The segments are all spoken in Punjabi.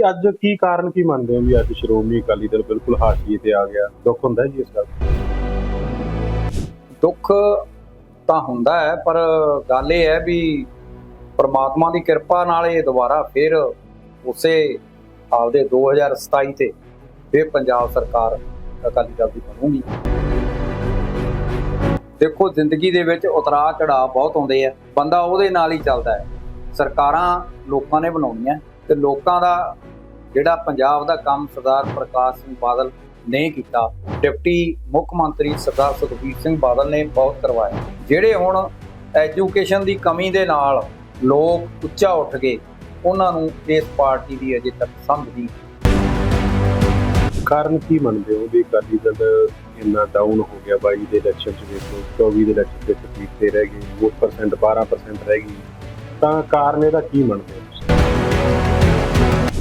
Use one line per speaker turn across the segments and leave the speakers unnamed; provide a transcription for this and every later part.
ਤੇ ਅੱਜ ਕੀ ਕਾਰਨ ਕੀ ਮੰਨਦੇ ਹੋ ਵੀ ਅੱਜ ਸ਼੍ਰੋਮਣੀ ਅਕਾਲੀ ਦਲ ਬਿਲਕੁਲ ਹਾਸ਼ੀਏ ਤੇ ਆ ਗਿਆ? ਦੁੱਖ ਹੁੰਦਾ ਹੈ ਜੀ ਇਸ ਗੱਲ
ਦੁੱਖ ਤਾਂ ਹੁੰਦਾ ਹੈ, ਪਰ ਗੱਲ ਇਹ ਹੈ ਵੀ ਪ੍ਰਮਾਤਮਾ ਦੀ ਕਿਰਪਾ ਨਾਲ ਇਹ ਦੁਬਾਰਾ ਫਿਰ ਉਸੇ ਆਪਦੇ 2027 ਤੇ ਫਿਰ ਪੰਜਾਬ ਸਰਕਾਰ ਅਕਾਲੀ ਦਲ ਦੀ ਬਣੂਗੀ। ਦੇਖੋ, ਜ਼ਿੰਦਗੀ ਦੇ ਵਿੱਚ ਉਤਰਾਅ ਚੜਾਅ ਬਹੁਤ ਆਉਂਦੇ ਆ। ਬੰਦਾ ਉਹਦੇ ਨਾਲ ਹੀ ਚੱਲਦਾ ਹੈ। ਸਰਕਾਰਾਂ ਲੋਕਾਂ ਨੇ ਬਣਾਉਣੀਆਂ। ਤੇ ਲੋਕਾਂ ਦਾ ਜਿਹੜਾ ਪੰਜਾਬ ਦਾ ਕੰਮ ਸਰਦਾਰ ਪ੍ਰਕਾਸ਼ ਸਿੰਘ ਬਾਦਲ ਨੇ ਕੀਤਾ, ਡਿਪਟੀ ਮੁੱਖ ਮੰਤਰੀ ਸਰਦਾਰ ਸੁਖਬੀਰ ਸਿੰਘ ਬਾਦਲ ਨੇ ਬਹੁਤ ਕਰਵਾਇਆ। ਜਿਹੜੇ ਹੁਣ ਐਜੂਕੇਸ਼ਨ ਦੀ ਕਮੀ ਦੇ ਨਾਲ ਲੋਕ ਉੱਚਾ ਉੱਠ ਗਏ, ਉਹਨਾਂ ਨੂੰ ਇਸ ਪਾਰਟੀ ਦੀ ਅਜੇ ਤੱਕ ਸਮਝ ਨਹੀਂ।
ਕਾਰਨ ਕੀ ਮੰਨਦੇ ਹੋ ਵੀ ਅਕਾਲੀ ਦਲ ਇੰਨਾ ਡਾਊਨ ਹੋ ਗਿਆ? 22 ਦੇ ਇਲੈਕਸ਼ਨ ਚ ਵੇਖ ਲਓ 24 ਦੇ ਇਲੈਕਸ਼ਨ ਵਿੱਚ ਸੀਟ ਤੇ ਰਹਿ ਗਈ ਵੋਟ ਪਰਸੈਂਟ 12% ਰਹਿ ਗਈ। ਤਾਂ ਕਾਰਨ ਇਹਦਾ ਕੀ ਮੰਨਦੇ ਹੋ?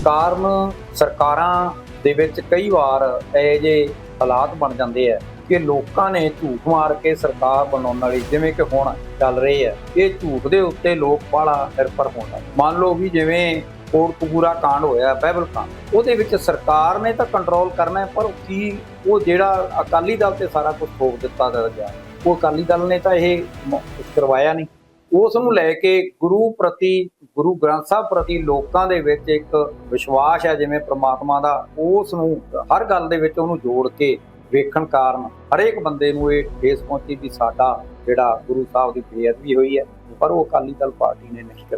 ਕਾਰਨ ਸਰਕਾਰਾਂ ਦੇ ਵਿੱਚ ਕਈ ਵਾਰ ਇਹ ਜੇ ਹਾਲਾਤ ਬਣ ਜਾਂਦੇ ਆ ਕਿ ਲੋਕਾਂ ਨੇ ਝੂਠ ਮਾਰ ਕੇ ਸਰਕਾਰ ਬਣਾਉਣ ਵਾਲੀ ਜਿਵੇਂ ਕਿ ਹੁਣ ਚੱਲ ਰਹੀ ਹੈ, ਇਹ ਝੂਠ ਦੇ ਉੱਤੇ ਲੋਕ ਬਾਹਲਾ ਨਿਰਭਰ ਹੋਣ ਮੰਨ ਲਓ ਵੀ ਜਿਵੇਂ ਕੋਟਕਪੂਰਾ ਕਾਂਡ ਹੋਇਆ, ਬਾਈਬਲ ਕਾਂਡ, ਉਹਦੇ ਵਿੱਚ ਸਰਕਾਰ ਨੇ ਤਾਂ ਕੰਟਰੋਲ ਕਰਨਾ ਪਰ ਕੀ, ਉਹ ਜਿਹੜਾ ਅਕਾਲੀ ਦਲ ਤੇ ਸਾਰਾ ਕੁਝ ਥੋਪ ਦਿੱਤਾ ਗਿਆ, ਉਹ ਅਕਾਲੀ ਦਲ ਨੇ ਤਾਂ ਇਹ ਕਰਵਾਇਆ ਨਹੀਂ। ਉਸ ਨੂੰ ਲੈ ਕੇ ਗੁਰੂ ਪ੍ਰਤੀ, ਗੁਰੂ ਗ੍ਰੰਥ ਸਾਹਿਬ ਪ੍ਰਤੀ ਲੋਕਾਂ ਦੇ ਵਿੱਚ ਇੱਕ ਵਿਸ਼ਵਾਸ ਹੈ, ਜਿਵੇਂ ਪ੍ਰਮਾਤਮਾ ਦਾ, ਉਸ ਨੂੰ ਹਰ ਗੱਲ ਦੇ ਵਿੱਚ ਉਹਨੂੰ ਜੋੜ ਕੇ ਵੇਖਣ ਕਾਰਨ ਹਰੇਕ ਬੰਦੇ ਨੂੰ ਇਹ ਠੇਸ ਪਹੁੰਚੀ ਵੀ ਸਾਡਾ ਜਿਹੜਾ ਗੁਰੂ ਸਾਹਿਬ ਦੀ ਬੇਅਦਬੀ ਹੋਈ ਹੈ, ਪਰ ਉਹ ਅਕਾਲੀ ਦਲ ਪਾਰਟੀ ਨੇ ਨਹੀਂ ਕੀਤੀ।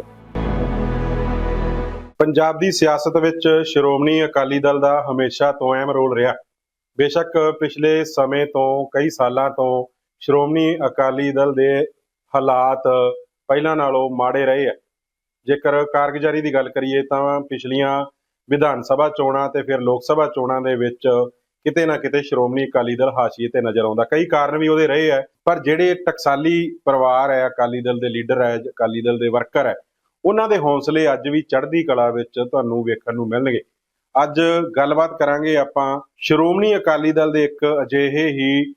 ਪੰਜਾਬ ਦੀ ਸਿਆਸਤ ਵਿੱਚ ਸ਼੍ਰੋਮਣੀ ਅਕਾਲੀ ਦਲ ਦਾ ਹਮੇਸ਼ਾ ਤੋਂ ਅਹਿਮ ਰੋਲ ਰਿਹਾ। ਬੇਸ਼ੱਕ ਪਿਛਲੇ ਸਮੇਂ ਤੋਂ, ਕਈ ਸਾਲਾਂ ਤੋਂ ਸ਼੍ਰੋਮਣੀ ਅਕਾਲੀ ਦਲ ਦੇ ਹਾਲਾਤ ਪਹਿਲਾਂ ਨਾਲੋਂ ਮਾੜੇ ਰਹੇ ਆ। ਜੇਕਰ ਕਾਰਗੁਜ਼ਾਰੀ ਦੀ ਗੱਲ ਕਰੀਏ ਤਾਂ ਪਿਛਲੀਆਂ ਵਿਧਾਨ ਸਭਾ ਚੋਣਾਂ ਤੇ ਫਿਰ ਲੋਕ ਸਭਾ ਚੋਣਾਂ ਦੇ ਵਿੱਚ ਕਿਤੇ ਨਾ ਕਿਤੇ ਸ਼੍ਰੋਮਣੀ ਅਕਾਲੀ ਦਲ ਹਾਸ਼ੀਏ ਤੇ ਨਜ਼ਰ ਆਉਂਦਾ। ਕਈ ਕਾਰਨ ਵੀ ਉਹਦੇ ਰਹੇ ਆ, ਪਰ ਜਿਹੜੇ ਟਕਸਾਲੀ ਪਰਿਵਾਰ ਹੈ, ਅਕਾਲੀ ਦਲ ਦੇ ਲੀਡਰ ਹੈ, ਅਕਾਲੀ ਦਲ ਦੇ ਵਰਕਰ ਹੈ, ਉਹਨਾਂ ਦੇ ਹੌਸਲੇ ਅੱਜ ਵੀ ਚੜ੍ਹਦੀ ਕਲਾ ਵਿੱਚ ਤੁਹਾਨੂੰ ਵੇਖਣ ਨੂੰ ਮਿਲਣਗੇ। ਅੱਜ ਗੱਲਬਾਤ ਕਰਾਂਗੇ ਆਪਾਂ ਸ਼੍ਰੋਮਣੀ ਅਕਾਲੀ ਦਲ ਦੇ ਇੱਕ ਅਜਿਹੇ ਹੀ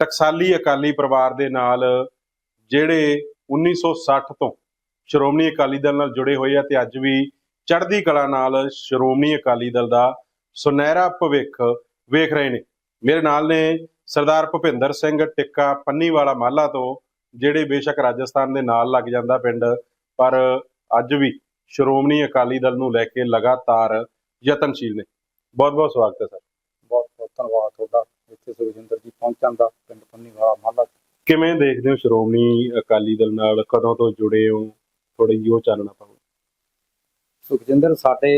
ਟਕਸਾਲੀ ਅਕਾਲੀ ਪਰਿਵਾਰ ਦੇ ਨਾਲ, ਜਿਹੜੇ 1960 ਤੋਂ ਸ਼੍ਰੋਮਣੀ ਅਕਾਲੀ ਦਲ ਨਾਲ ਜੁੜੇ ਹੋਏ ਆ ਤੇ ਅੱਜ ਵੀ ਚੜ੍ਹਦੀ ਕਲਾ ਨਾਲ ਸ਼੍ਰੋਮਣੀ ਅਕਾਲੀ ਦਲ ਦਾ ਸੁਨਹਿਰਾ ਭਵਿੱਖ ਵੇਖ ਰਹੇ ਨੇ। ਮੇਰੇ ਨਾਲ ਨੇ ਸਰਦਾਰ ਭੁਪਿੰਦਰ ਸਿੰਘ ਟਿੱਕਾ ਪੰਨੀਵਾਲਾ ਮਾਲਾ ਤੋਂ, ਜਿਹੜੇ ਬੇਸ਼ੱਕ ਰਾਜਸਥਾਨ ਦੇ ਨਾਲ ਲੱਗ ਜਾਂਦਾ ਪਿੰਡ, ਪਰ ਅੱਜ ਵੀ ਸ਼੍ਰੋਮਣੀ ਅਕਾਲੀ ਦਲ ਨੂੰ ਲੈ ਕੇ ਲਗਾਤਾਰ ਯਤਨਸ਼ੀਲ ਨੇ। ਬਹੁਤ ਬਹੁਤ ਸਵਾਗਤ ਹੈ ਸਰ।
ਬਹੁਤ ਬਹੁਤ ਧੰਨਵਾਦ ਤੁਹਾਡਾ, ਇੱਥੇ ਸੁਖਜਿੰਦਰ ਜੀ ਪਹੁੰਚਣ ਦਾ ਪਿੰਡ ਪੰਨੀਵਾਲਾ ਮਹੱਲਾ
ਕਿਵੇਂ ਦੇਖਦੇ ਹੋ ਸ਼੍ਰੋਮਣੀ ਅਕਾਲੀ ਦਲ ਨਾਲ? ਕਦੋਂ ਤੋਂ ਜੁੜੇ ਹੋ? ਥੋੜੀ ਜਿਹੀ ਉਹ ਚਾਨਣਾ ਪਾਓ।
ਸੁਖਜਿੰਦਰ ਸਾਡੇ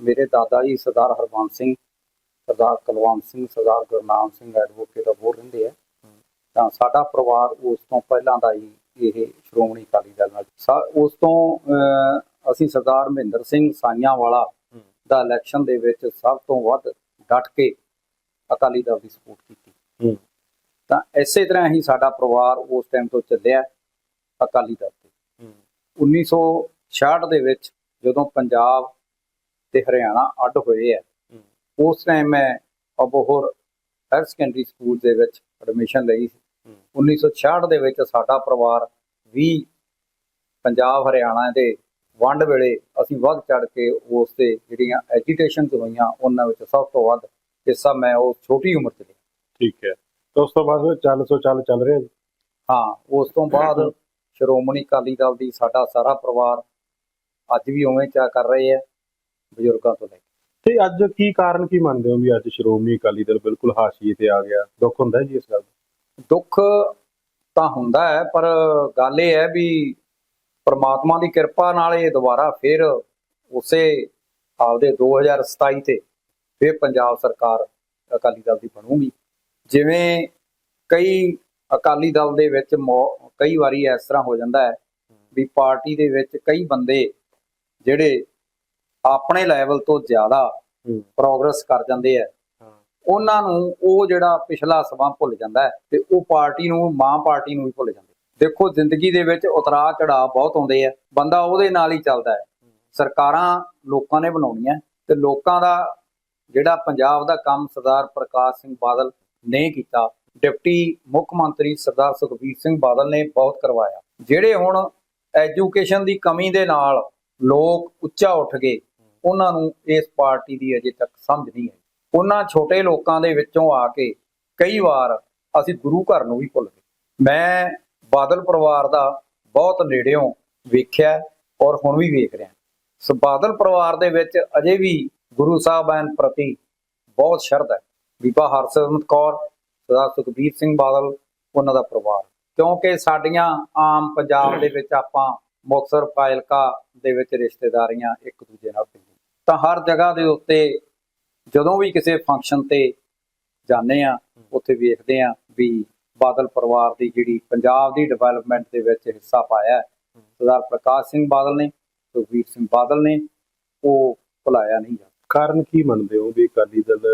ਮੇਰੇ ਦਾਦਾ ਜੀ ਸਰਦਾਰ ਹਰਬੰਸ ਸਿੰਘ ਸਰਦਾਰ ਕੁਲਵੰਤ ਸਿੰਘ ਸਰਦਾਰ ਗੁਰਨਾਮ ਸਿੰਘ ਐਡਵੋਕੇਟ ਅਬੋਰ ਰਹਿੰਦੇ ਆ। ਤਾਂ ਸਾਡਾ ਪਰਿਵਾਰ ਉਸ ਤੋਂ ਪਹਿਲਾਂ ਦਾ ਹੀ ਇਹ ਸ਼੍ਰੋਮਣੀ ਅਕਾਲੀ ਦਲ ਨਾਲ। ਉਸ ਤੋਂ ਅਸੀਂ ਸਰਦਾਰ ਮਹਿੰਦਰ ਸਿੰਘ ਸਾਈਆਂ ਵਾਲਾ ਦਾ ਇਲੈਕਸ਼ਨ ਦੇ ਵਿੱਚ ਸਭ ਤੋਂ ਵੱਧ ਡਟ ਕੇ ਅਕਾਲੀ ਦਲ ਦੀ ਸਪੋਰਟ ਕੀਤੀ। ਤਾਂ ਇਸੇ ਤਰ੍ਹਾਂ ਹੀ ਸਾਡਾ ਪਰਿਵਾਰ ਉਸ ਟਾਈਮ ਤੋਂ ਚੱਲਿਆ ਅਕਾਲੀ ਦਲ ਤੇ। 1966 ਦੇ ਵਿੱਚ ਜਦੋਂ ਪੰਜਾਬ ਤੇ ਹਰਿਆਣਾ ਅੱਡ ਹੋਏ ਆ ਉਸ ਟਾਈਮ ਮੈਂ ਅਬੋਹਰ ਹਾਇਰ ਸੈਕੰਡਰੀ ਸਕੂਲ ਦੇ ਵਿੱਚ ਐਡਮਿਸ਼ਨ ਲਈ ਸੀ। 1966 ਦੇ ਵਿੱਚ ਸਾਡਾ ਪਰਿਵਾਰ ਵੀ ਪੰਜਾਬ ਹਰਿਆਣਾ ਦੇ ਵੰਡ ਵੇਲੇ ਅਸੀਂ ਵੱਧ ਚੜ ਕੇ ਉਸ ਤੇ ਜਿਹੜੀਆਂ ਐਜੀਟੇਸ਼ਨ ਹੋਈਆਂ ਉਹਨਾਂ ਵਿੱਚ ਸਭ ਤੋਂ ਵੱਧ ਹਿੱਸਾ ਮੈਂ ਉਸ ਛੋਟੀ ਉਮਰ 'ਚ ਲਿਆ।
ਠੀਕ ਹੈ। ਤੇ ਉਸ ਤੋਂ ਬਾਅਦ ਚੱਲ ਸੋ ਚੱਲ ਚੱਲ ਰਿਹਾ ਜੀ।
ਹਾਂ ਉਸ ਤੋਂ ਬਾਅਦ ਸ਼੍ਰੋਮਣੀ ਅਕਾਲੀ ਦਲ ਦੀ ਸਾਡਾ ਸਾਰਾ ਪਰਿਵਾਰ ਅੱਜ ਵੀ ਉਵੇਂ ਚਾ ਕਰ ਰਹੇ ਆ ਬਜ਼ੁਰਗਾਂ ਤੋਂ ਲੈ ਕੇ।
ਤੇ ਅੱਜ ਕੀ ਕਾਰਨ ਕੀ ਮੰਨਦੇ ਹੋ ਵੀ ਅੱਜ ਸ਼੍ਰੋਮਣੀ ਅਕਾਲੀ ਦਲ ਬਿਲਕੁਲ ਹਾਸ਼ੀਏ ਤੇ ਆ ਗਿਆ? ਦੁੱਖ ਹੁੰਦਾ ਜੀ ਇਸ ਗੱਲ ਦਾ?
ਦੁੱਖ ਤਾਂ ਹੁੰਦਾ ਹੈ ਪਰ ਗੱਲ ਇਹ ਹੈ ਵੀ ਪ੍ਰਮਾਤਮਾ ਦੀ ਕਿਰਪਾ ਨਾਲ ਇਹ ਦੁਬਾਰਾ ਫਿਰ ਉਸੇ ਆਪਦੇ 2027 ਤੇ ਫਿਰ ਪੰਜਾਬ ਸਰਕਾਰ ਅਕਾਲੀ ਦਲ ਦੀ ਬਣੂਗੀ। ਜਿਵੇਂ ਕਈ ਅਕਾਲੀ ਦਲ ਦੇ ਵਿੱਚ ਕਈ ਵਾਰੀ ਇਸ ਤਰ੍ਹਾਂ ਹੋ ਜਾਂਦਾ ਹੈ ਵੀ ਪਾਰਟੀ ਦੇ ਵਿੱਚ ਕਈ ਬੰਦੇ ਜਿਹੜੇ ਆਪਣੇ ਲੈਵਲ ਤੋਂ ਜ਼ਿਆਦਾ। ਪ੍ਰੋਗਰੈਸ ਕਰ ਜਾਂਦੇ ਆ ਉਹਨਾਂ ਨੂੰ ਉਹ ਜਿਹੜਾ ਪਿਛਲਾ ਸਮਾਂ ਭੁੱਲ ਜਾਂਦਾ ਹੈ ਤੇ ਉਹ ਪਾਰਟੀ ਨੂੰ ਮਾਂ ਪਾਰਟੀ ਨੂੰ ਵੀ ਭੁੱਲ ਜਾਂਦੇ। ਦੇਖੋ ਜ਼ਿੰਦਗੀ ਦੇ ਵਿੱਚ ਉਤਰਾਅ ਚੜਾਅ ਬਹੁਤ ਆਉਂਦੇ ਆ ਬੰਦਾ ਉਹਦੇ ਨਾਲ ਹੀ ਚੱਲਦਾ ਹੈ। ਸਰਕਾਰਾਂ ਲੋਕਾਂ ਨੇ ਬਣਾਉਣੀਆਂ ਤੇ ਲੋਕਾਂ ਦਾ ਜਿਹੜਾ ਪੰਜਾਬ ਦਾ ਕੰਮ ਸਰਦਾਰ ਪ੍ਰਕਾਸ਼ ਸਿੰਘ ਬਾਦਲ ਨਹੀਂ ਕੀਤਾ। ਡਿਪਟੀ ਮੁੱਖ ਮੰਤਰੀ ਸਰਦਾਰ ਸੁਖਬੀਰ ਸਿੰਘ ਬਾਦਲ ਨੇ ਬਹੁਤ ਕਰਵਾਇਆ। ਜਿਹੜੇ ਹੁਣ ਐਜੂਕੇਸ਼ਨ ਦੀ ਕਮੀ ਦੇ ਨਾਲ ਲੋਕ ਉੱਚਾ ਉੱਠ ਗਏ, ਉਹਨਾਂ ਨੂੰ ਇਸ ਪਾਰਟੀ ਦੀ ਅਜੇ ਤੱਕ ਸਮਝ ਨਹੀਂ ਆਈ। ਉਹਨਾਂ ਛੋਟੇ ਲੋਕਾਂ ਦੇ ਵਿੱਚੋਂ ਆ ਕੇ ਕਈ ਵਾਰ ਅਸੀਂ ਗੁਰੂ ਘਰ ਨੂੰ ਵੀ ਭੁੱਲ ਗਏ। ਮੈਂ ਬਾਦਲ ਪਰਿਵਾਰ ਦਾ ਬਹੁਤ ਨੇੜਿਓਂ ਵੇਖਿਆ ਔਰ ਹੁਣ ਵੀ ਵੇਖ ਰਿਹਾ। ਸੋ, ਬਾਦਲ ਪਰਿਵਾਰ ਦੇ ਵਿੱਚ ਅਜੇ ਵੀ ਗੁਰੂ ਸਾਹਿਬਾਨ ਪ੍ਰਤੀ ਬਹੁਤ ਸ਼ਰਧਾ ਹੈ। ਬੀਬਾ ਹਰਸਿਮਰਤ ਕੌਰ, ਸਰਦਾਰ ਸੁਖਬੀਰ ਸਿੰਘ ਬਾਦਲ, ਉਹਨਾਂ ਦਾ ਪਰਿਵਾਰ। ਕਿਉਂਕਿ ਸਾਡੀਆਂ ਆਮ ਪੰਜਾਬ ਦੇ ਵਿੱਚ ਆਪਾਂ ਮੁਕਤਸਰ ਫਾਇਲਕਾ ਦੇ ਵਿੱਚ ਰਿਸ਼ਤੇਦਾਰੀਆਂ ਇੱਕ ਦੂਜੇ ਨਾਲ ਪੈਂਦੀਆਂ ਤਾਂ ਹਰ ਜਗ੍ਹਾ ਦੇ ਉੱਤੇ ਜਦੋਂ ਵੀ ਕਿਸੇ ਫੰਕਸ਼ਨ ਤੇ ਜਾਂਦੇ ਆ ਉੱਥੇ ਵੇਖਦੇ ਆ ਵੀ ਬਾਦਲ ਪਰਿਵਾਰ ਦੀ ਜਿਹੜੀ ਪੰਜਾਬ ਦੀ ਡਿਵੈਲਪਮੈਂਟ ਦੇ ਵਿੱਚ ਹਿੱਸਾ ਪਾਇਆ ਸਰਦਾਰ ਪ੍ਰਕਾਸ਼ ਸਿੰਘ ਬਾਦਲ ਨੇ, ਸੁਖਬੀਰ ਸਿੰਘ ਬਾਦਲ ਨੇ, ਉਹ ਭੁਲਾਇਆ ਨਹੀਂ ਜਾ
ਕਾਰਨ ਕੀ ਮੰਨਦੇ ਹੋ ਵੀ ਅਕਾਲੀ ਦਲ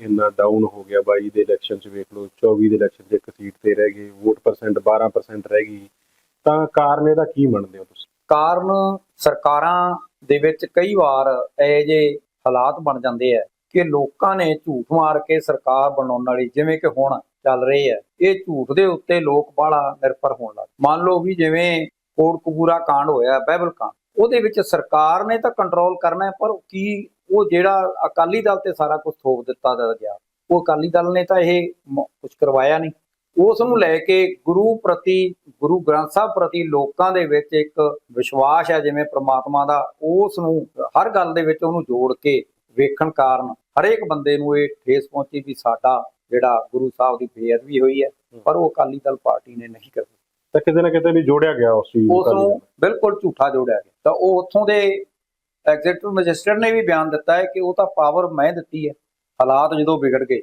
ਇੰਨਾ ਡਾਊਨ ਹੋ ਗਿਆ 22 ਦੇ ਇਲੈਕਸ਼ਨ 'ਚ ਵੇਖ ਲਓ 24 ਦੇ ਇਲੈਕਸ਼ਨ 'ਚ ਇੱਕ ਸੀਟ ਤੇ ਰਹਿ ਗਏ ਵੋਟ ਪਰਸੈਂਟ 12% ਰਹਿ ਗਈ ਤਾਂ ਕਾਰਨ ਇਹਦਾ ਕੀ ਮੰਨਦੇ ਹੋ ਤੁਸੀਂ
ਕਾਰਨ ਸਰਕਾਰਾਂ ਦੇ ਵਿੱਚ ਕਈ ਵਾਰ ਇਹ ਜੇ ਹਾਲਾਤ ਬਣ ਜਾਂਦੇ ਆ ਕਿ ਲੋਕਾਂ ਨੇ ਝੂਠ ਮਾਰ ਕੇ ਸਰਕਾਰ ਬਣਾਉਣ ਵਾਲੀ ਜਿਵੇਂ ਕਿ ਹੁਣ ਚੱਲ ਰਹੀ ਹੈ, ਇਹ ਝੂਠ ਦੇ ਉੱਤੇ ਲੋਕ ਬਾਹਲਾ ਨਿਰਭਰ ਹੋਣ ਲੱਗ ਪਏ। ਮੰਨ ਲਓ ਵੀ ਜਿਵੇਂ ਕੋਟਕਪੂਰਾ ਕਾਂਡ ਹੋਇਆ ਬਾਈਬਲ ਕਾਂਡ, ਉਹਦੇ ਵਿੱਚ ਸਰਕਾਰ ਨੇ ਤਾਂ ਕੰਟਰੋਲ ਕਰਨਾ ਹੈ, ਪਰ ਕੀ ਉਹ ਜਿਹੜਾ ਅਕਾਲੀ ਦਲ ਤੇ ਸਾਰਾ ਕੁਝ ਥੋਪ ਦਿੱਤਾ ਗਿਆ। ਉਹ ਅਕਾਲੀ ਦਲ ਨੇ ਤਾਂ ਇਹ ਕੁਝ ਕਰਵਾਇਆ ਨਹੀਂ। ਉਸ ਨੂੰ ਲੈ ਕੇ ਗੁਰੂ ਪ੍ਰਤੀ ਗੁਰੂ ਗ੍ਰੰਥ ਸਾਹਿਬ ਪ੍ਰਤੀ ਲੋਕਾਂ ਦੇ ਵਿੱਚ ਇੱਕ ਵਿਸ਼ਵਾਸ ਹੈ ਜਿਵੇਂ ਪ੍ਰਮਾਤਮਾ ਦਾ ਉਸ ਨੂੰ ਹਰ ਗੱਲ ਦੇ ਵਿੱਚ ਉਹਨੂੰ ਜੋੜ ਕੇ ਵੇਖਣ ਕਾਰਨ ਹਰੇਕ ਬੰਦੇ ਨੂੰ ਇਹ ਠੇਸ ਪਹੁੰਚੀ ਵੀ ਸਾਡਾ ਜਿਹੜਾ ਗੁਰੂ ਸਾਹਿਬ ਦੀ ਬੇਅਦਬੀ ਹੋਈ ਹੈ ਪਰ ਉਹ ਅਕਾਲੀ ਦਲ ਪਾਰਟੀ ਨੇ ਨਹੀਂ ਕੀਤੀ
ਤਾਂ ਕਿਤੇ ਨਾ ਕਿਤੇ ਵੀ ਜੋੜਿਆ ਗਿਆ ਉਸ ਚੀਜ਼
ਉਸ ਨੂੰ ਬਿਲਕੁਲ ਝੂਠਾ ਜੋੜਿਆ ਗਿਆ। ਤਾਂ ਉਹ ਉੱਥੋਂ ਦੇ ਐਗਜ਼ੀਕਿਊਟਿਵ ਮੈਜਿਸਟਰੇਟ ਨੇ ਵੀ ਬਿਆਨ ਦਿੱਤਾ ਹੈ ਕਿ ਉਹ ਤਾਂ ਪਾਵਰ ਮੈਂ ਦਿੱਤੀ ਹੈ ਹਾਲਾਤ ਜਦੋਂ ਵਿਗੜ ਗਏ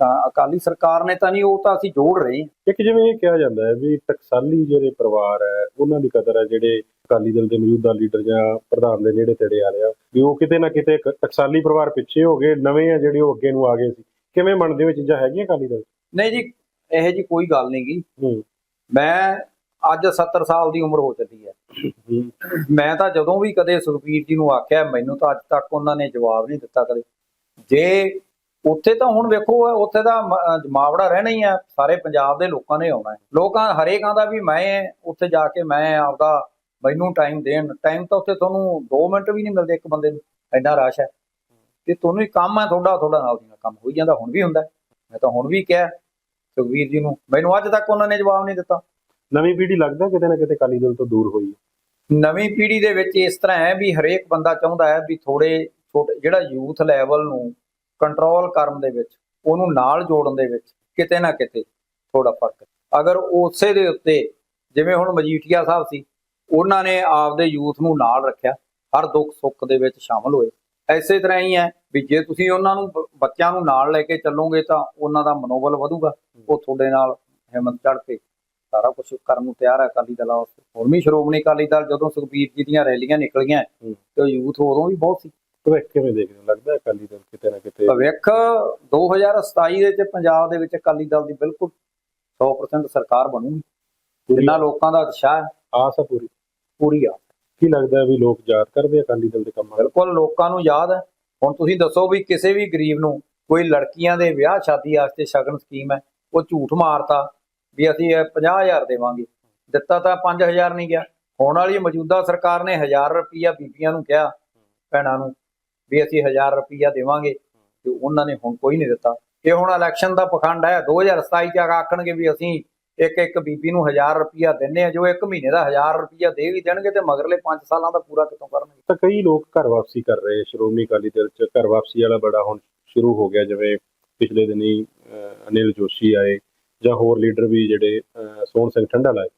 ਤਾਂ ਅਕਾਲੀ ਸਰਕਾਰ ਨੇ ਤਾਂ ਨਹੀਂ ਉਹ ਤਾਂ ਅਸੀਂ ਜੋੜ ਰਹੇ ਹਾਂ।
ਇੱਕ ਜਿਵੇਂ ਇਹ ਕਿਹਾ ਜਾਂਦਾ ਹੈ ਵੀ ਟਕਸਾਲੀ ਜਿਹੜੇ ਪਰਿਵਾਰ ਹੈ ਉਹਨਾਂ ਦੀ ਕਦਰ ਹੈ ਜਿਹੜੇ ਅਕਾਲੀ ਦਲ ਦੇ ਮੌਜੂਦਾ ਲੀਡਰ ਜਾਂ ਪ੍ਰਧਾਨ ਦੇ ਨੇੜੇ ਤੇੜੇ ਆ ਰਿਹਾ ਵੀ ਉਹ ਕਿਤੇ ਨਾ ਕਿਤੇ ਟਕਸਾਲੀ ਪਰਿਵਾਰ ਪਿੱਛੇ ਹੋ ਗਏ ਨਵੇਂ ਆ ਜਿਹੜੇ ਉਹ ਅੱਗੇ ਨੂੰ ਆ ਗਏ ਸੀ। ਕਿਵੇਂ ਮੰਨਦੇ ਹੋ ਚੀਜ਼ਾਂ ਹੈਗੀਆਂ ਅਕਾਲੀ ਦਲ?
ਨਹੀਂ ਜੀ ਇਹੋ ਜੀ ਕੋਈ ਗੱਲ ਨਹੀਂ ਗੀ।
ਹੂੰ।
ਮੈਂ ਅੱਜ 70 ਸਾਲ ਦੀ ਉਮਰ ਹੋ ਚੱਲੀ ਹੈ। ਮੈਂ ਤਾਂ ਜਦੋਂ ਵੀ ਕਦੇ ਸੁਖਬੀਰ ਜੀ ਨੂੰ ਆਖਿਆ, ਮੈਨੂੰ ਤਾਂ ਅੱਜ ਤੱਕ ਉਹਨਾਂ ਨੇ ਜਵਾਬ ਨਹੀਂ ਦਿੱਤਾ ਕਦੇ। ਜੇ ਉੱਥੇ ਤਾਂ ਹੁਣ ਵੇਖੋ, ਉੱਥੇ ਦਾ ਜਮਾਵੜਾ ਰਹਿਣਾ ਹੀ ਹੈ ਸਾਰੇ ਪੰਜਾਬ ਦੇ ਲੋਕਾਂ ਨੇ ਆਉਣਾ ਲੋਕਾਂ, ਹਰੇਕਾਂ ਦਾ ਵੀ ਮੈਂ ਉੱਥੇ ਜਾ ਕੇ ਮੈਂ ਆਪਦਾ ਮੈਨੂੰ ਟਾਈਮ ਦੇਣ। ਟਾਈਮ ਤਾਂ ਉੱਥੇ ਤੁਹਾਨੂੰ 2 ਮਿੰਟ ਵੀ ਨਹੀਂ ਮਿਲਦੇ ਇੱਕ ਬੰਦੇ ਨੂੰ। ਐਡਾ ਰਸ਼ ਹੈ। ਤੇ ਤੁਹਾਨੂੰ ਹੀ ਕੰਮ ਹੈ ਤੁਹਾਡਾ ਤੁਹਾਡਾ ਨਾਲ ਦੀ ਨਾਲ ਕੰਮ ਹੋਈ ਜਾਂਦਾ, ਹੁਣ ਵੀ ਹੁੰਦਾ ਮੈਂ ਤਾਂ ਹੁਣ ਵੀ ਕਿਹਾ ਸੁਖਬੀਰ ਜੀ ਨੂੰ। ਮੈਨੂੰ ਅੱਜ ਤੱਕ ਉਹਨਾਂ ਨੇ ਜਵਾਬ ਨਹੀਂ ਦਿੱਤਾ।
ਨਵੀਂ ਪੀੜ੍ਹੀ ਲੱਗਦਾ ਕਿਤੇ ਨਾ ਕਿਤੇ ਅਕਾਲੀ ਦਲ ਤੋਂ ਦੂਰ ਹੋਈ ਹੈ।
ਨਵੀਂ ਪੀੜ੍ਹੀ ਦੇ ਵਿੱਚ ਇਸ ਤਰ੍ਹਾਂ ਹੈ ਵੀ ਹਰੇਕ ਬੰਦਾ ਚਾਹੁੰਦਾ ਹੈ ਵੀ ਥੋੜੇ ਛੋਟੇ, ਜਿਹੜਾ ਯੂਥ ਲੈਵਲ ਨੂੰ ਕੰਟਰੋਲ ਕਰਨ ਦੇ ਵਿੱਚ, ਉਹਨੂੰ ਨਾਲ ਜੋੜਨ ਦੇ ਵਿੱਚ ਕਿਤੇ ਨਾ ਕਿਤੇ ਥੋੜਾ ਫ਼ਰਕ ਅਗਰ ਉਸੇ ਦੇ ਉੱਤੇ, ਜਿਵੇਂ ਹੁਣ ਮਜੀਠੀਆ ਸਾਹਿਬ ਸੀ, ਉਹਨਾਂ ਨੇ ਆਪਦੇ ਯੂਥ ਨੂੰ ਨਾਲ ਰੱਖਿਆ, ਹਰ ਦੁੱਖ ਸੁੱਖ ਦੇ ਵਿੱਚ ਸ਼ਾਮਲ ਹੋਏ ਐਸੇ ਤਰ੍ਹਾਂ ਹੀ ਹੈ ਵੀ ਜੇ ਤੁਸੀਂ ਉਹਨਾਂ ਨੂੰ ਬੱਚਿਆਂ ਨੂੰ ਨਾਲ ਲੈ ਕੇ ਚੱਲੋਗੇ ਤਾਂ ਉਹਨਾਂ ਦਾ ਮਨੋਬਲ ਵਧੂਗਾ, ਉਹ ਤੁਹਾਡੇ ਨਾਲ ਹਿੰਮਤ ਚੜ੍ਹ ਕੇ ਸਾਰਾ ਕੁਝ ਕਰਨ ਨੂੰ ਤਿਆਰ ਹੈ ਅਕਾਲੀ ਦਲ ਹੁਣ ਵੀ ਸ਼੍ਰੋਮਣੀ ਅਕਾਲੀ ਦਲ ਜਦੋਂ ਸੁਖਬੀਰ ਜੀ ਦੀਆਂ ਰੈਲੀਆਂ ਨਿਕਲੀਆਂ। ਤੇ ਯੂਥ ਉਦੋਂ ਵੀ ਬਹੁਤ ਸੀ।
ਭਵਿੱਖ ਕਿਵੇਂ ਦੇਖਦੇ ਹੋ? ਲੱਗਦਾ ਅਕਾਲੀ ਦਲ ਕਿਤੇ ਨਾ ਕਿਤੇ
ਭਵਿੱਖ 2027 ਦੇ ਵਿੱਚ ਪੰਜਾਬ ਦੇ ਵਿੱਚ ਅਕਾਲੀ ਦਲ ਦੀ ਬਿਲਕੁਲ 100% ਸਰਕਾਰ ਬਣੂਗੀ। ਜਿੰਨਾ ਲੋਕਾਂ ਦਾ ਉਤਸ਼ਾਹ ਹੈ,
ਆਸ ਹੈ ਪੂਰੀ।
ਪੂਰੀ ਆ।
ਕੀ ਲੱਗਦਾ ਵੀ ਲੋਕ ਯਾਦ ਕਰਦੇ ਅਕਾਲੀ ਦਲ ਦੇ ਕੰਮਾਂ?
ਬਿਲਕੁਲ ਲੋਕਾਂ ਨੂੰ ਯਾਦ ਹੈ। ਹੁਣ ਤੁਸੀਂ ਦੱਸੋ ਵੀ ਕਿਸੇ ਵੀ ਗਰੀਬ ਨੂੰ ਕੋਈ ਲੜਕੀਆਂ ਦੇ ਵਿਆਹ ਸ਼ਾਦੀ ਵਾਸਤੇ ਸ਼ਗਨ ਸਕੀਮ ਹੈ ਉਹ ਝੂਠ ਮਾਰਤਾ ਵੀ ਅਸੀਂ ਇਹ 50000 ਦੇਵਾਂਗੇ। ਦਿੱਤਾ ਤਾਂ 5000 ਨਹੀਂ ਗਿਆ। ਹੁਣ ਵਾਲੀ ਮੌਜੂਦਾ ਸਰਕਾਰ ਨੇ 1000 ਰੁਪਈਆ ਬੀਬੀਆਂ ਨੂੰ ਕਿਹਾ, ਭੈਣਾਂ ਨੂੰ, ਵੀ ਅਸੀਂ 1000 ਰੁਪਈਆ ਦੇਵਾਂਗੇ। ਤੇ ਉਹਨਾਂ ਨੇ ਹੁਣ ਕੋਈ ਨਹੀਂ ਦਿੱਤਾ। ਇਹ ਹੁਣ ਇਲੈਕਸ਼ਨ ਦਾ ਪਖੰਡ ਹੈ। 2027 ਚ ਆਖਣਗੇ ਵੀ ਅਸੀਂ ਇੱਕ ਇੱਕ ਬੀਬੀ ਨੂੰ 1000 ਰੁਪਈਆ ਦਿੰਨੇ ਆ ਜੋ ਇੱਕ ਮਹੀਨੇ ਦਾ 1000 ਰੁਪਈਆ ਦੇ ਵੀ ਦੇਣਗੇ ਤੇ ਮਗਰਲੇ 5 ਸਾਲਾਂ ਦਾ ਪੂਰਾ ਕਿਤੋਂ ਕਰਨਗੇ?
ਤਾਂ ਕਈ ਲੋਕ ਘਰ ਵਾਪਸੀ ਕਰ ਰਹੇ ਸ਼੍ਰੋਮਣੀ ਅਕਾਲੀ ਦਲ ਚ ਘਰ ਵਾਪਸੀ ਵਾਲਾ ਬੜਾ ਹੁਣ ਸ਼ੁਰੂ ਹੋ ਗਿਆ। ਜਿਵੇਂ ਪਿਛਲੇ ਦਿਨੀ ਅਨਿਲ ਜੋਸ਼ੀ ਆਏ। ਜਾਂ ਹੋਰ ਲੀਡਰ ਵੀ ਜਿਹੜੇ ਸੋਹਣ ਸਿੰਘ ਠੰਡਲ ਆਏ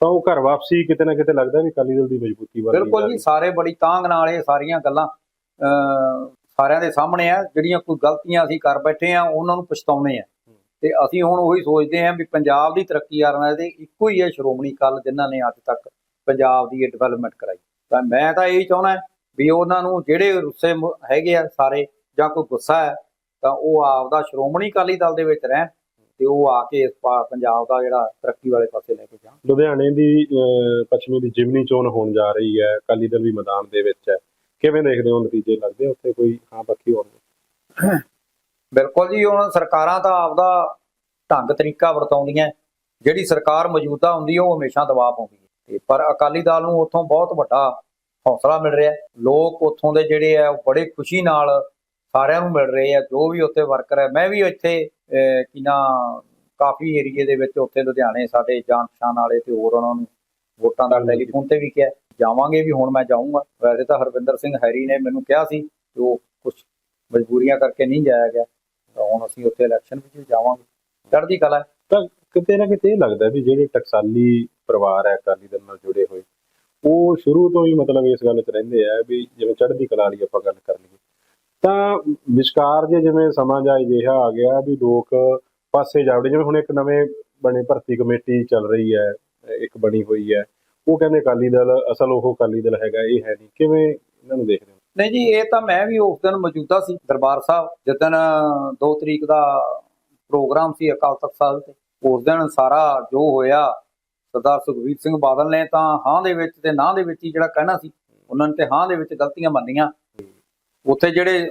ਤਾਂ ਉਹ ਘਰ ਵਾਪਸੀ ਕਿਤੇ ਨਾ ਕਿਤੇ ਲੱਗਦਾ ਵੀ ਅਕਾਲੀ ਦਲ ਦੀ ਮਜ਼ਬੂਤੀ ਵੱਲ
ਬਿਲਕੁਲ ਜੀ ਸਾਰੇ ਬੜੀ ਤਾਂਗ ਨਾਲ ਇਹ ਸਾਰੀਆਂ ਗੱਲਾਂ ਸਾਰਿਆਂ ਦੇ ਸਾਹਮਣੇ ਆ ਜਿਹੜੀਆਂ ਕੋਈ ਗਲਤੀਆਂ ਅਸੀਂ ਕਰ ਬੈਠੇ ਆ ਉਹਨਾਂ ਨੂੰ ਪਛਤਾਉਣੇ ਆ। ਤੇ ਅਸੀਂ ਹੁਣ ਉਹੀ ਸੋਚਦੇ ਆ ਵੀ ਪੰਜਾਬ ਦੀ ਤਰੱਕੀ ਕਰਨ ਦੇ ਇੱਕੋ ਹੀ ਹੈ ਸ਼੍ਰੋਮਣੀ ਅਕਾਲੀ ਜਿਨ੍ਹਾਂ ਨੇ ਅੱਜ ਤੱਕ ਪੰਜਾਬ ਦੀ ਡਿਵੈਲਪਮੈਂਟ ਕਰਾਈ। ਤਾਂ ਮੈਂ ਤਾਂ ਇਹੀ ਚਾਹੁੰਦਾ ਵੀ ਉਹਨਾਂ ਨੂੰ ਜਿਹੜੇ ਰੁੱਸੇ ਹੈਗੇ ਆ ਸਾਰੇ ਜਾਂ ਕੋਈ ਗੁੱਸਾ ਹੈ ਤਾਂ ਉਹ ਆਪਦਾ ਸ਼੍ਰੋਮਣੀ ਅਕਾਲੀ ਦਲ ਦੇ ਵਿੱਚ ਰਹਿਣ। ਤੇ ਉਹ ਆ ਕੇ ਇਸ ਪਾ- ਪੰਜਾਬ ਦਾ ਜਿਹੜਾ ਤਰੱਕੀ ਵਾਲੇ ਪਾਸੇ ਲੈ ਕੇ ਜਾਣ।
ਲੁਧਿਆਣੇ ਦੀ ਅਹ, ਪੱਛਮੀ ਦੀ ਜਿਮਨੀ ਚੋਣ ਹੋਣ ਜਾ ਰਹੀ ਹੈ। ਅਕਾਲੀ ਦਲ ਵੀ ਮੈਦਾਨ ਦੇ ਵਿੱਚ ਹੈ। ਕਿਵੇਂ ਦੇਖਦੇ ਹੋ ਨਤੀਜੇ ਲੱਗਦੇ ਆ? ਉੱਥੇ ਕੋਈ ਹਾਂ ਪੱਖੀ ਹੋਣਗੇ
ਬਿਲਕੁਲ ਜੀ ਹੁਣ ਸਰਕਾਰਾਂ ਤਾਂ ਆਪਦਾ ਢੰਗ ਤਰੀਕਾ ਵਰਤਾਉਂਦੀਆਂ। ਜਿਹੜੀ ਸਰਕਾਰ ਮੌਜੂਦਾ ਹੁੰਦੀ ਹੈ ਉਹ ਹਮੇਸ਼ਾ ਦਬਾਅ ਪਾਉਂਦੀ ਹੈ ਤੇ ਪਰ ਅਕਾਲੀ ਦਲ ਨੂੰ ਉੱਥੋਂ ਬਹੁਤ ਵੱਡਾ ਹੌਸਲਾ ਮਿਲ ਰਿਹਾ। ਹੈ। ਲੋਕ ਉੱਥੋਂ ਦੇ ਜਿਹੜੇ ਆ ਉਹ ਬੜੇ ਖੁਸ਼ੀ ਨਾਲ ਸਾਰਿਆਂ ਨੂੰ ਮਿਲ ਰਹੇ ਆ ਜੋ ਵੀ ਉੱਥੇ ਵਰਕਰ ਹੈ ਮੈਂ ਵੀ ਇੱਥੇ ਕੀ ਨਾ ਕਾਫੀ ਏਰੀਏ ਦੇ ਵਿੱਚ ਉੱਥੇ ਲੁਧਿਆਣੇ ਸਾਡੇ ਜਾਣ ਪਛਾਣ ਵਾਲੇ ਤੇ ਹੋਰ ਉਹਨਾਂ ਨੂੰ ਵੋਟਾਂ ਦਾ ਟੈਲੀਫੋਨ ਤੇ ਵੀ ਕਿਹਾ। ਜਾਵਾਂਗੇ ਵੀ ਹੁਣ ਮੈਂ ਜਾਊਂਗਾ। ਵੈਸੇ ਤਾਂ ਹਰਵਿੰਦਰ ਸਿੰਘ ਹੈਰੀ ਨੇ ਮੈਨੂੰ ਕਿਹਾ ਸੀ ਕਿ ਉਹ ਕੁਝ ਮਜਬੂਰੀਆਂ ਕਰਕੇ ਨਹੀਂ ਜਾਇਆ ਗਿਆ। ਤਾਂ ਹੁਣ ਅਸੀਂ ਉੱਥੇ ਇਲੈਕਸ਼ਨ ਵਿੱਚ ਜਾਵਾਂਗੇ। ਚੜ੍ਹਦੀ ਕਲਾ।
ਤਾਂ ਕਿਤੇ ਨਾ ਕਿਤੇ ਇਹ ਲੱਗਦਾ ਵੀ ਜਿਹੜੇ ਟਕਸਾਲੀ ਪਰਿਵਾਰ ਹੈ ਅਕਾਲੀ ਦਲ ਨਾਲ ਜੁੜੇ ਹੋਏ ਉਹ ਸ਼ੁਰੂ ਤੋਂ ਹੀ ਮਤਲਬ ਇਸ ਗੱਲ 'ਚ ਰਹਿੰਦੇ ਆ ਵੀ ਜਿਵੇਂ ਚੜ੍ਹਦੀ ਕਲਾ ਵਾਲੀ ਆਪਾਂ ਗੱਲ ਕਰ ਤਾਂ ਵਿਚਕਾਰ ਜੇ ਜਿਵੇਂ ਸਮਾਂ ਜਾਂ ਅਜਿਹਾ ਆ ਗਿਆ ਵੀ ਲੋਕ ਪਾਸੇ ਜਾਵੜੇ ਜਿਵੇਂ ਹੁਣ ਇੱਕ ਨਵੇਂ ਬਣੇ ਭਰਤੀ ਕਮੇਟੀ ਚੱਲ ਰਹੀ ਹੈ, ਇੱਕ ਬਣੀ ਹੋਈ ਹੈ, ਉਹ ਕਹਿੰਦੇ ਅਕਾਲੀ ਦਲ, ਅਸਲ ਉਹ ਅਕਾਲੀ ਦਲ ਹੈਗਾ, ਇਹ ਹੈ ਨਹੀਂ। ਕਿਵੇਂ ਇਹਨਾਂ ਨੂੰ ਦੇਖਦੇ ਹੋ?
ਨਹੀਂ ਜੀ, ਇਹ ਤਾਂ ਮੈਂ ਵੀ ਉਸ ਦਿਨ ਮੌਜੂਦਾ ਸੀ, ਦਰਬਾਰ ਸਾਹਿਬ, ਜਿੱਦਣ 2 ਤਰੀਕ ਦਾ ਪ੍ਰੋਗਰਾਮ ਸੀ ਅਕਾਲ ਤਖਤ ਸਾਹਿਬ ਤੇ। ਉਸ ਦਿਨ ਸਾਰਾ ਜੋ ਹੋਇਆ, ਸਰਦਾਰ ਸੁਖਬੀਰ ਸਿੰਘ ਬਾਦਲ ਨੇ ਤਾਂ ਹਾਂ ਦੇ ਵਿੱਚ ਤੇ ਨਾ ਦੇ ਵਿੱਚ ਹੀ ਜਿਹੜਾ ਕਹਿਣਾ ਸੀ, ਉਹਨਾਂ ਨੇ ਤੇ ਹਾਂ ਦੇ ਵਿੱਚ ਗਲਤੀਆਂ ਮੰਨੀਆਂ। ਉੱਥੇ ਜਿਹੜੇ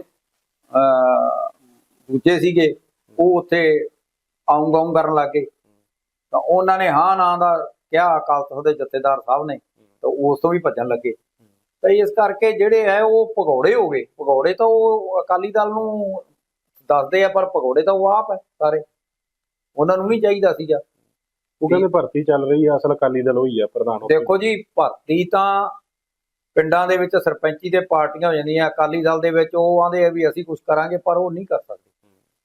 ਦੂਜੇ ਸੀਗੇ ਉਹ ਉੱਥੇ ਆਉਂ ਗਾਉਂ ਕਰਨ ਲੱਗੇ। ਤਾਂ ਉਹਨਾਂ ਨੇ ਹਾਂ ਨਾ ਦਾ ਕਿਹਾ ਅਕਾਲ ਤਖਤ ਦੇ ਜਥੇਦਾਰ ਸਾਹਿਬ ਨੇ। ਤਾਂ ਉਸ ਤੋਂ ਵੀ ਭੱਜਣ ਲੱਗੇ। ਤਾਂ ਇਸ ਕਰਕੇ ਜਿਹੜੇ ਹੈ ਉਹ ਭਗੌੜੇ ਹੋ ਗਏ। ਭਗੌੜੇ ਤਾਂ ਉਹ ਅਕਾਲੀ ਦਲ ਨੂੰ ਦੱਸਦੇ ਆ ਪਰ ਭਗੌੜੇ ਤਾਂ ਉਹ ਆਪ ਹੈ ਸਾਰੇ। ਉਹਨਾਂ ਨੂੰ ਨਹੀਂ ਚਾਹੀਦਾ ਸੀਗਾ।
ਉਹ ਕਹਿੰਦੇ ਭਰਤੀ ਚੱਲ ਰਹੀ ਹੈ ਅਸਲ ਅਕਾਲੀ ਦਲ ਉਹੀ ਹੈ ਪ੍ਰਧਾਨ।
ਦੇਖੋ ਜੀ ਭਰਤੀ ਤਾਂ ਪਿੰਡਾਂ ਦੇ ਵਿੱਚ ਸਰਪੰਚੀ ਦੇ ਪਾਰਟੀਆਂ ਹੋ ਜਾਂਦੀਆਂ ਅਕਾਲੀ ਦਲ ਦੇ ਵਿੱਚ ਉਹ ਆਂਦੇ ਆ ਵੀ ਅਸੀਂ ਕੁਝ ਕਰਾਂਗੇ ਪਰ ਉਹ ਨਹੀਂ ਕਰ ਸਕਦੇ।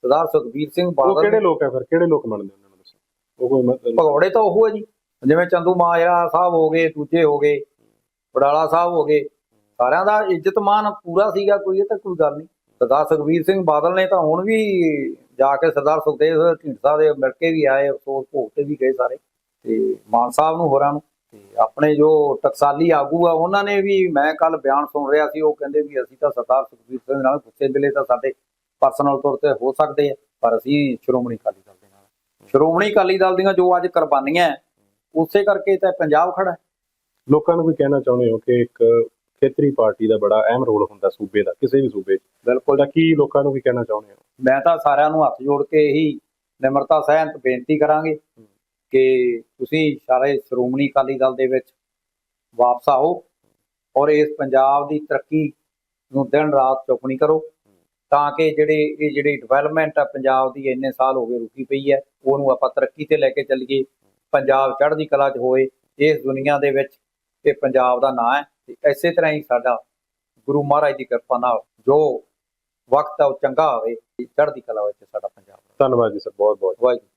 ਸਰਦਾਰ ਸੁਖਬੀਰ ਸਿੰਘ
ਉਹ
ਬਾਦਲ
ਕਿਹੜੇ ਲੋਕ ਹੈ ਫਿਰ? ਕਿਹੜੇ ਲੋਕ ਮੰਨਦੇ ਉਹਨਾਂ ਨੂੰ ਦੱਸੋ ਉਹ ਕੋਈ
ਭਗੌੜੇ ਤਾਂ ਉਹ ਹੈ ਜੀ। ਜਿਵੇਂ ਚੰਦੂ ਮਾਜਰਾ ਸਾਹਿਬ ਹੋ ਗਏ ਦੂਜੇ ਹੋ ਗਏ ਵਡਾਲਾ ਸਾਹਿਬ ਹੋ ਗਏ। ਸਾਰਿਆਂ ਦਾ ਇੱਜ਼ਤ ਮਾਨ ਪੂਰਾ ਸੀਗਾ ਕੋਈ ਇਹ ਤਾਂ ਕੋਈ ਗੱਲ ਨਹੀਂ। ਸਰਦਾਰ ਸੁਖਬੀਰ ਸਿੰਘ ਬਾਦਲ ਨੇ ਤਾਂ ਹੁਣ ਵੀ ਜਾ ਕੇ ਸਰਦਾਰ ਸੁਖਦੇਵ ਢੀਂਡਸਾ ਦੇ ਮਿਲ ਕੇ ਵੀ ਆਏ ਅਫਸੋਸ ਭੋਗ ਤੇ ਵੀ ਗਏ ਸਾਰੇ। ਤੇ ਮਾਨ ਸਾਹਿਬ ਨੂੰ ਹੋਰਾਂ ਨੂੰ। ਤੇ ਆਪਣੇ ਜੋ ਟਕਸਾਲੀ ਆਗੂ ਆ ਉਹਨਾਂ ਨੇ ਵੀ ਮੈਂ ਕੱਲ ਬਿਆਨ ਸੁਣ ਰਿਹਾ ਸੀ ਉਹ ਕਹਿੰਦੇ ਵੀ ਅਸੀਂ ਤਾਂ ਸਰਦਾਰ ਸੁਖਬੀਰ ਸਿੰਘ ਨਾਲ ਗੁੱਸੇ ਵੇਲੇ ਤਾਂ ਸਾਡੇ ਪਰਸਨਲ ਤੌਰ ਤੇ ਹੋ ਸਕਦੇ ਆ ਪਰ ਅਸੀਂ ਸ਼੍ਰੋਮਣੀ ਅਕਾਲੀ ਦਲ ਦੇ ਨਾਲ ਸ਼੍ਰੋਮਣੀ ਅਕਾਲੀ ਦਲ ਦੀਆਂ ਜੋ ਅੱਜ ਕੁਰਬਾਨੀਆਂ ਹੈ, ਉਸੇ ਕਰਕੇ ਤਾਂ ਪੰਜਾਬ ਖੜਾ ਹੈ।
ਲੋਕਾਂ ਨੂੰ ਵੀ ਕਹਿਣਾ ਚਾਹੁੰਦੇ ਹੋ ਕਿ ਇੱਕ ਖੇਤਰੀ ਪਾਰਟੀ ਦਾ ਬੜਾ ਅਹਿਮ ਰੋਲ ਹੁੰਦਾ ਸੂਬੇ ਦਾ ਕਿਸੇ ਵੀ ਸੂਬੇ 'ਚ। ਬਿਲਕੁਲ। ਤਾਂ ਕੀ ਲੋਕਾਂ ਨੂੰ ਵੀ ਕਹਿਣਾ ਚਾਹੁੰਦੇ ਹੋ?
ਮੈਂ ਤਾਂ ਸਾਰਿਆਂ ਨੂੰ ਹੱਥ ਜੋੜ ਕੇ ਇਹੀ ਨਿਮਰਤਾ ਸਹਿਤ ਬੇਨਤੀ ਕਰਾਂਗੇ ਕਿ ਤੁਸੀਂ ਸਾਰੇ ਸ਼੍ਰੋਮਣੀ ਅਕਾਲੀ ਦਲ ਦੇ ਵਿੱਚ ਵਾਪਸ ਆਓ ਔਰ ਇਸ ਪੰਜਾਬ ਦੀ ਤਰੱਕੀ ਨੂੰ ਦਿਨ ਰਾਤ ਚੁੱਕਣੀ ਕਰੋ। ਤਾਂ ਕਿ ਜਿਹੜੇ ਇਹ ਜਿਹੜੀ ਡਿਵੈਲਪਮੈਂਟ ਆ ਪੰਜਾਬ ਦੀ ਇੰਨੇ ਸਾਲ ਹੋ ਗਏ ਰੁਕੀ ਪਈ ਹੈ ਉਹਨੂੰ ਆਪਾਂ ਤਰੱਕੀ ਤੇ ਲੈ ਕੇ ਚੱਲੀਏ। ਪੰਜਾਬ ਚੜ੍ਹਦੀ ਕਲਾ 'ਚ ਹੋਏ ਇਸ ਦੁਨੀਆ ਦੇ ਵਿੱਚ ਇਹ ਪੰਜਾਬ ਦਾ ਨਾਂ ਹੈ। ਤੇ ਇਸੇ ਤਰ੍ਹਾਂ ਹੀ ਸਾਡਾ ਗੁਰੂ ਮਹਾਰਾਜ ਦੀ ਕਿਰਪਾ ਨਾਲ ਜੋ ਵਕਤ ਆ ਉਹ ਚੰਗਾ ਹੋਵੇ ਚੜ੍ਹਦੀ ਕਲਾ ਵਿੱਚ ਸਾਡਾ ਪੰਜਾਬ।
ਧੰਨਵਾਦ ਜੀ ਸਰ ਬਹੁਤ ਬਹੁਤ
ਵਾਹਿਗੁਰੂ।